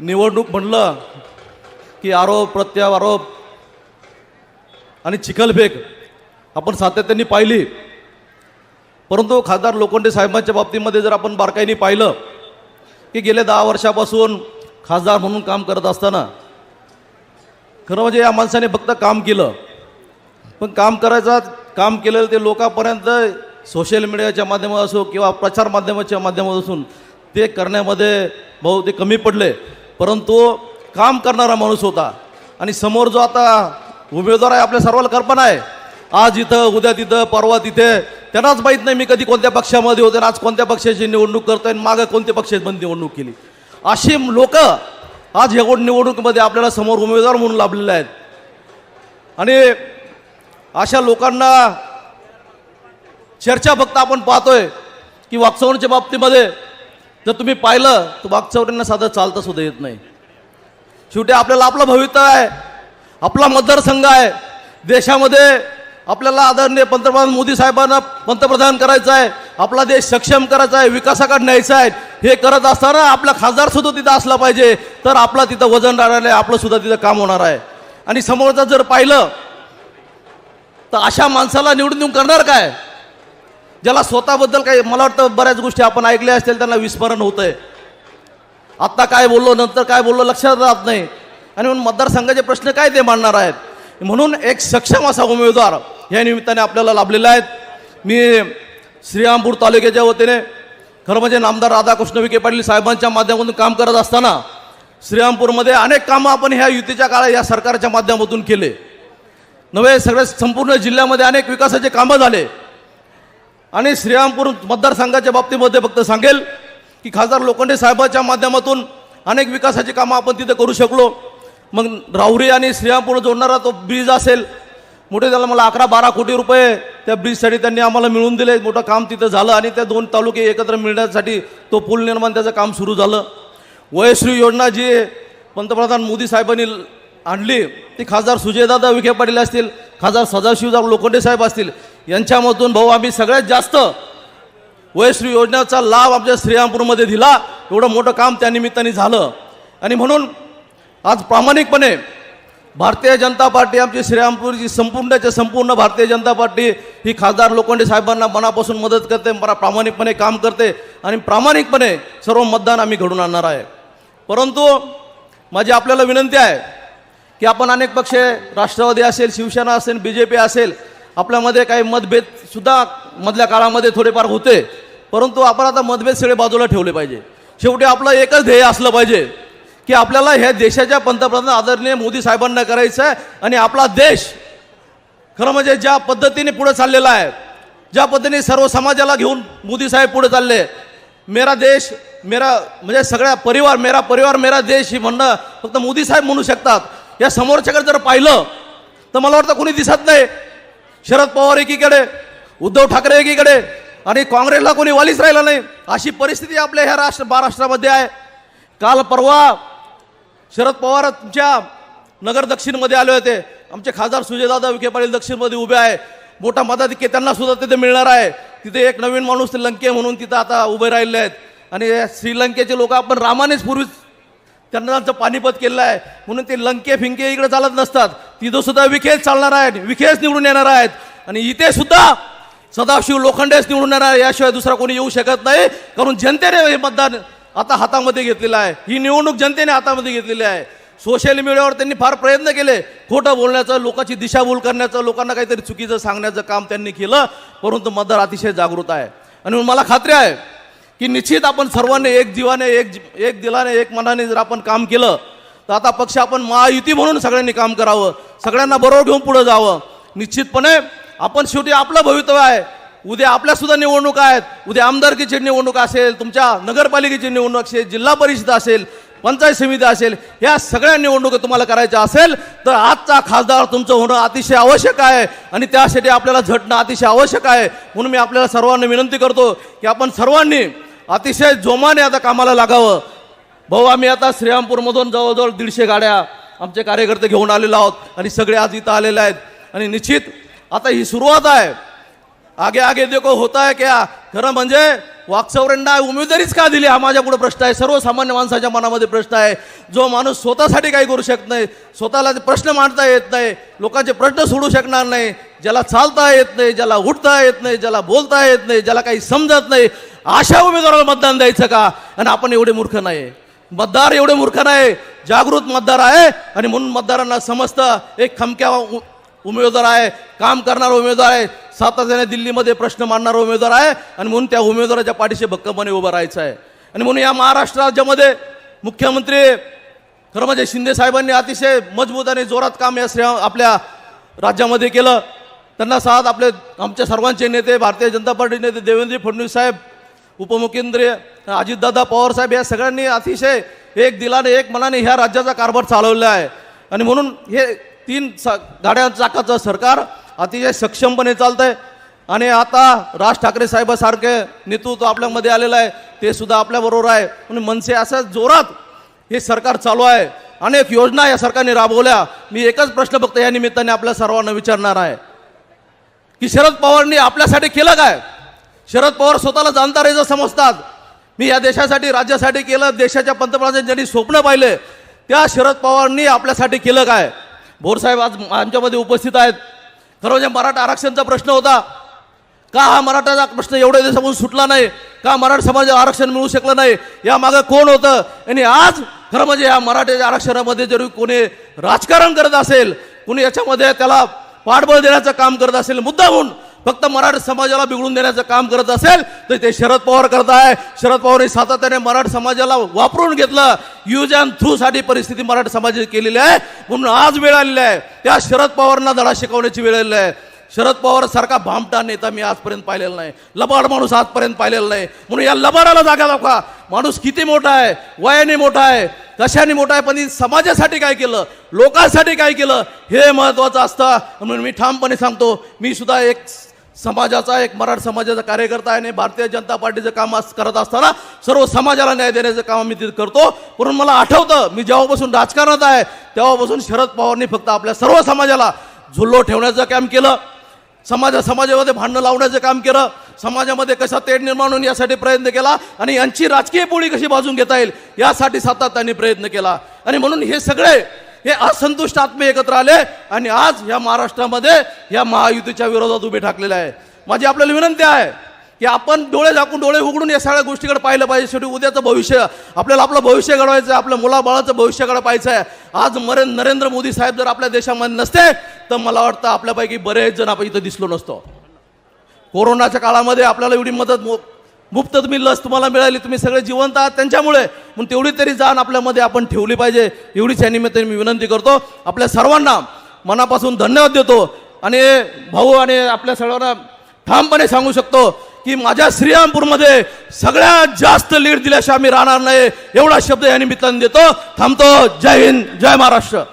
निवडणूक म्हणलं की आरोप प्रत्यारोप आणि चिखलफेक आपण सातत्याने पाहिली. परंतु खासदार लोखंडे साहेबांच्या बाबतीमध्ये जर आपण बारकाईने पाहिलं की गेल्या दहा वर्षापासून खासदार म्हणून काम करत असताना खरं म्हणजे या माणसाने फक्त काम केलं. पण काम करायचं काम केलेलं ते लोकांपर्यंत सोशल मीडियाच्या माध्यमात असो किंवा प्रचार माध्यमाच्या माध्यमात असून ते करण्यामध्ये भाऊ ते कमी पडले. परंतु काम करणारा माणूस होता. आणि समोर जो आता उमेदवार आहे आपल्या सर्वांना कल्पना आहे. आज इथं उद्या तिथं परवा तिथे त्यांनाच माहीत नाही मी कधी कोणत्या पक्षामध्ये होते आज कोणत्या पक्षाची निवडणूक करतोय आणि मागं कोणत्या पक्षाची बंद निवडणूक केली. अशी लोक आज या निवडणुकीमध्ये आपल्याला समोर उमेदवार म्हणून लाभलेले आहेत. आणि अशा लोकांना चर्चा फक्त आपण पाहतोय की वाकचौरीच्या बाबतीमध्ये जर तुम्ही पाहिलं तर वाघचौऱ्यांना साधं चालता सुद्धा येत नाही. शेवटी आपल्याला आपलं भवितव्य आहे. आपला मतदारसंघ आहे. देशामध्ये आपल्याला आदरणीय पंतप्रधान मोदी साहेबांना पंतप्रधान करायचं आहे. आपला देश सक्षम करायचा आहे विकासाकडे न्यायचा आहे. हे करत असताना आपला खासदार सुद्धा तिथं असला पाहिजे. तर आपला तिथं वजन राहणार आहे आपलं सुद्धा तिथं काम होणार आहे. आणि समोरचं जर पाहिलं तर अशा माणसाला निवडून देऊन करणार काय? ज्याला स्वतःबद्दल काही मला वाटतं बऱ्याच गोष्टी आपण ऐकल्या असतील त्यांना विस्मरण होत आहे आत्ता काय बोललो नंतर काय बोललो लक्षात राहत नाही. आणि म्हणून मतदारसंघाचे प्रश्न काय ते मांडणार आहेत? म्हणून एक सक्षम असा उमेदवार या निमित्ताने आपल्याला लाभलेला आहेत. मी श्रीरामपूर तालुक्याच्या वतीने खरं म्हणजे नामदार राधाकृष्ण विखे पाटील साहेबांच्या माध्यमातून काम करत असताना श्रीरामपूरमध्ये अनेक कामं आपण ह्या युतीच्या काळात या सरकारच्या माध्यमातून केले. नव्हे सगळ्या संपूर्ण जिल्ह्यामध्ये अनेक विकासाचे कामं झाले. आणि श्रीरामपूर मतदारसंघाच्या बाबतीमध्ये फक्त सांगेल की खासदार लोखंडे साहेबाच्या माध्यमातून अनेक विकासाची कामं आपण तिथे करू शकलो. मग राहुरी आणि श्रीरामपूर जोडणारा तो ब्रिज असेल मोठे त्याला मला अकरा बारा कोटी रुपये त्या ब्रिजसाठी त्यांनी आम्हाला मिळून दिले. मोठं काम तिथं झालं आणि त्या दोन तालुके एकत्र मिळण्यासाठी तो पूल निर्माण त्याचं काम सुरू झालं. वयश्री योजना जी पंतप्रधान मोदी साहेबांनी आणली ती खासदार सुजयदादा विखे पाटील असतील खासदार सदाशिवराव लोखंडे साहेब असतील यांच्यामधून भाऊ आम्ही सगळ्यात जास्त वयश्री योजनेचा लाभ आमच्या श्रीरामपूरमध्ये दिला. एवढं मोठं काम त्या निमित्ताने झालं. आणि म्हणून आज प्रामाणिकपणे भारतीय जनता पार्टी आमची श्रीरामपूरची संपूर्णच्या संपूर्ण भारतीय जनता पार्टी ही खासदार लोखंडे साहेबांना मनापासून मदत करते मला प्रामाणिकपणे काम करते आणि प्रामाणिकपणे सर्व मतदान आम्ही घडून आणणार आहे. परंतु माझी आपल्याला विनंती आहे की आपण अनेक पक्ष राष्ट्रवादी असेल शिवसेना असेल बी जे पी असेल आपल्यामध्ये काही मतभेद सुद्धा मधल्या काळामध्ये थोडेफार होते. परंतु आपण आता मतभेद सगळे बाजूला ठेवले पाहिजे. शेवटी आपलं एकच ध्येय असलं पाहिजे की आपल्याला ह्या देशाच्या पंतप्रधान आदरणीय मोदी साहेबांना करायचं आहे आणि आपला देश खरं म्हणजे ज्या पद्धतीने पुढे चाललेला आहे ज्या पद्धतीने सर्व समाजाला घेऊन मोदी साहेब पुढे चालले मेरा देश मेरा म्हणजे सगळ्या परिवार मेरा परिवार मेरा देश ही म्हणणं फक्त मोदी साहेब म्हणू शकतात. या समोरच्याकडे जर पाहिलं तर मला वाटतं कोणी दिसत नाही शरद पवार एकीकडे उद्धव ठाकरे एकीकडे आणि काँग्रेसला कोणी वालीच राहिला नाही. अशी परिस्थिती आपल्या ह्या राष्ट्र महाराष्ट्रामध्ये आहे. काल परवा शरद पवार तुमच्या नगर दक्षिणमध्ये आले होते. आमचे खासदार सुजयदादा विखे पाटील दक्षिणमध्ये उभे आहे. मोठा मताधिक्य त्यांना सुद्धा तिथे मिळणार आहे. तिथे एक नवीन माणूस लंके म्हणून तिथं आता उभे राहिले आहेत. आणि या श्रीलंकेचे लोक आपण रामानेच पूर्वीच त्यांना त्यांचं पानिपत केलेलं आहे म्हणून ते लंके फिंके इकडे चालत नसतात. तिथं सुद्धा विखेच चालणार आहेत. विखेच निवडून येणार आहेत. आणि इथे सुद्धा सदाशिव लोखंडेच निवडून येणार आहे. याशिवाय दुसरा कोणी येऊ शकत नाही. कारण जनतेने हे मतदान आता हातामध्ये घेतलेलं आहे. ही निवडणूक जनतेने हातामध्ये घेतलेली आहे. सोशल मीडियावर त्यांनी फार प्रयत्न केले. खोटं बोलण्याचं लोकांची दिशाभूल करण्याचं लोकांना काहीतरी चुकीचं सांगण्याचं काम त्यांनी केलं. परंतु मतदार अतिशय जागृत आहे. आणि म्हणून मला खात्री आहे की निश्चित आपण सर्वांनी एक जीवाने एक जी- एक दिलाने एक मनाने जर आपण काम केलं तर आता पक्ष आपण महायुती म्हणून सगळ्यांनी काम करावं सगळ्यांना बरोबर घेऊन पुढे जावं. निश्चितपणे आपण शेवटी आपलं भवितव्य आहे. उद्या आपल्यासुद्धा निवडणूक आहेत. उद्या आमदारकीची निवडणूक असेल तुमच्या नगरपालिकेची निवडणूक असेल जिल्हा परिषद असेल पंचायत समिती असेल या सगळ्या निवडणुका तुम्हाला करायच्या असेल तर आजचा खासदार तुमचं होणं अतिशय आवश्यक आहे. आणि त्यासाठी आपल्याला झटणं अतिशय आवश्यक आहे. म्हणून मी आपल्याला सर्वांना विनंती करतो की आपण सर्वांनी अतिशय जोमाने आता कामाला लागावं. भाऊ आम्ही आता श्रीरामपूरमधून जवळजवळ दीडशे गाड्या आमचे कार्यकर्ते घेऊन आलेलो आहोत आणि सगळे आज इथं आलेले आहेत. आणि निश्चित आता ही सुरुवात आहे. आगे आगे देखो होता है क्या? खरं म्हणजे वाकचौऱ्यांना उमेदवारीच का दिली? हा माझ्या पुढे प्रश्न आहे. सर्वसामान्य माणसाच्या मनामध्ये प्रश्न आहे. जो माणूस स्वतःसाठी काही करू शकत नाही स्वतःला ते प्रश्न मांडता येत नाही लोकांचे प्रश्न सोडू शकणार नाही ज्याला चालता येत नाही ज्याला उठता येत नाही ज्याला बोलता येत नाही ज्याला काही समजत नाही अशा उमेदवाराला मतदान द्यायचं का? आणि आपण एवढे मूर्ख नाही. मतदार एवढे मूर्ख नाही. जागृत मतदार आहे आणि म्हणून मतदारांना समजतं एक खमक्या उ- उमेदवार आहे काम करणारा उमेदवार आहे सातत्याने दिल्लीमध्ये प्रश्न मांडणारा उमेदवार आहे. आणि म्हणून त्या उमेदवाराच्या पाठीशी भक्कमपणे उभं राहायचं आहे आणि म्हणून या महाराष्ट्र राज्यामध्ये मुख्यमंत्री खरं म्हणजे शिंदे साहेबांनी अतिशय मजबूत आणि जोरात काम या श्रेया आपल्या राज्यामध्ये केलं. त्यांना साथ आपले आमच्या सर्वांचे नेते भारतीय जनता पार्टी नेते देवेंद्र फडणवीस साहेब उपमुख्यमंत्री अजितदादा पवार साहेब या सगळ्यांनी अतिशय एक दिलाने एक मनाने ह्या राज्याचा कारभार चालवला आहे. आणि म्हणून हे तीन सा गाड्या चाकाचं सरकार अतिशय सक्षमपणे चालतं आहे आणि आता राज ठाकरे साहेबासारखे नेतृत्व आपल्यामध्ये आलेलं आहे ते सुद्धा आपल्याबरोबर आहे. म्हणून मनसे असं जोरात हे सरकार चालू आहे. अनेक योजना या सरकारने राबवल्या. मी एकच प्रश्न फक्त या निमित्ताने आपल्या सर्वांना विचारणार आहे. की शरद पवारांनी आपल्यासाठी केलं काय? शरद पवार स्वतःला जाणता रेज समजतात. मी या देशासाठी राज्यासाठी केलं देशाच्या पंतप्रधान ज्यांनी स्वप्न पाहिले त्या शरद पवारांनी आपल्यासाठी केलं काय? भोरसाहेब आज आमच्यामध्ये उपस्थित आहेत. खरं म्हणजे मराठा आरक्षणचा प्रश्न होता. का हा मराठाचा प्रश्न एवढ्या दिवसापासून सुटला नाही? का मराठा समाजाला आरक्षण मिळू शकलं नाही? यामागं कोण होतं? आणि आज खरं म्हणजे या मराठ्याच्या आरक्षणामध्ये जरी कोणी राजकारण करत असेल कोणी याच्यामध्ये त्याला पाठबळ देण्याचं काम करत असेल मुद्दा म्हणून फक्त मराठा समाजाला बिघडून देण्याचं काम करत असेल तर ते शरद पवार करत आहे शरद पवारांनी सातत्याने मराठा समाजाला वापरून घेतलं. यूज अँड थ्रू साठी परिस्थिती मराठा समाजाची केलेली आहे. म्हणून आज वेळ आलेली आहे. त्या शरद पवारांना धडा शिकवण्याची वेळ आलेली आहे. शरद पवार सारखा भामटा नेता मी आजपर्यंत पाहिलेला नाही. लबाड माणूस आजपर्यंत पाहिलेला नाही. म्हणून या लबाडाला जागा दाखवा. माणूस किती मोठा आहे? वयाने मोठा आहे. कशाने मोठा आहे? पण समाजासाठी काय केलं? लोकांसाठी काय केलं? हे महत्वाचं असतं. म्हणून मी ठामपणे सांगतो मी सुद्धा एक समाजाचा एक मराठा समाजाचा कार्यकर्ता आहे आणि भारतीय जनता पार्टीचं काम करत असताना सर्व समाजाला न्याय देण्याचं काम आम्ही तिथे करतो. म्हणून मला आठवतं मी जेव्हापासून राजकारणात आहे तेव्हापासून शरद पवारनी फक्त आपल्या सर्व समाजाला झुल्लो ठेवण्याचं काम केलं. समाजा समाजामध्ये भांडणं लावण्याचं काम केलं. समाजामध्ये कसा तेढ निर्माण होऊन यासाठी प्रयत्न केला आणि यांची राजकीय पोळी कशी बाजून घेता येईल यासाठी सातत्याने प्रयत्न केला. आणि म्हणून हे सगळे हे असंतुष्ट आत्मे एकत्र आले आणि आज या महाराष्ट्रामध्ये या महायुतीच्या विरोधात उभे ठाकलेले आहे. माझी आपल्याला विनंती आहे की आपण डोळे झाकून डोळे उघडून या सगळ्या गोष्टीकडे पाहिलं पाहिजे. शेवटी उद्याचं भविष्य आपल्याला आपलं भविष्य घडवायचं आहे आपल्या मुलाबाळाचं भविष्याकडे पाहायचं आहे. आज मरे नरेंद्र मोदी साहेब जर आपल्या देशामध्ये नसते तर मला वाटतं आपल्यापैकी बरेच जण आपण इथं दिसलो नसतो. कोरोनाच्या काळामध्ये आपल्याला एवढी मदत मुफ्त तुम्ही लस तुम्हाला मिळाली तुम्ही सगळे जिवंत आहात त्यांच्यामुळे. म्हणून तेवढी तरी जाण आपल्यामध्ये आपण ठेवली पाहिजे. एवढीच या निमित्ताने मी विनंती करतो. आपल्या सर्वांना मनापासून धन्यवाद देतो. आणि भाऊ आणि आपल्या सर्वांना ठामपणे सांगू शकतो की माझ्या श्रीरामपूरमध्ये सगळ्यात जास्त लीड दिल्याशिवाय मी राहणार नाही. एवढा शब्द या निमित्ताने देतो. थांबतो. जय हिंद. जय महाराष्ट्र.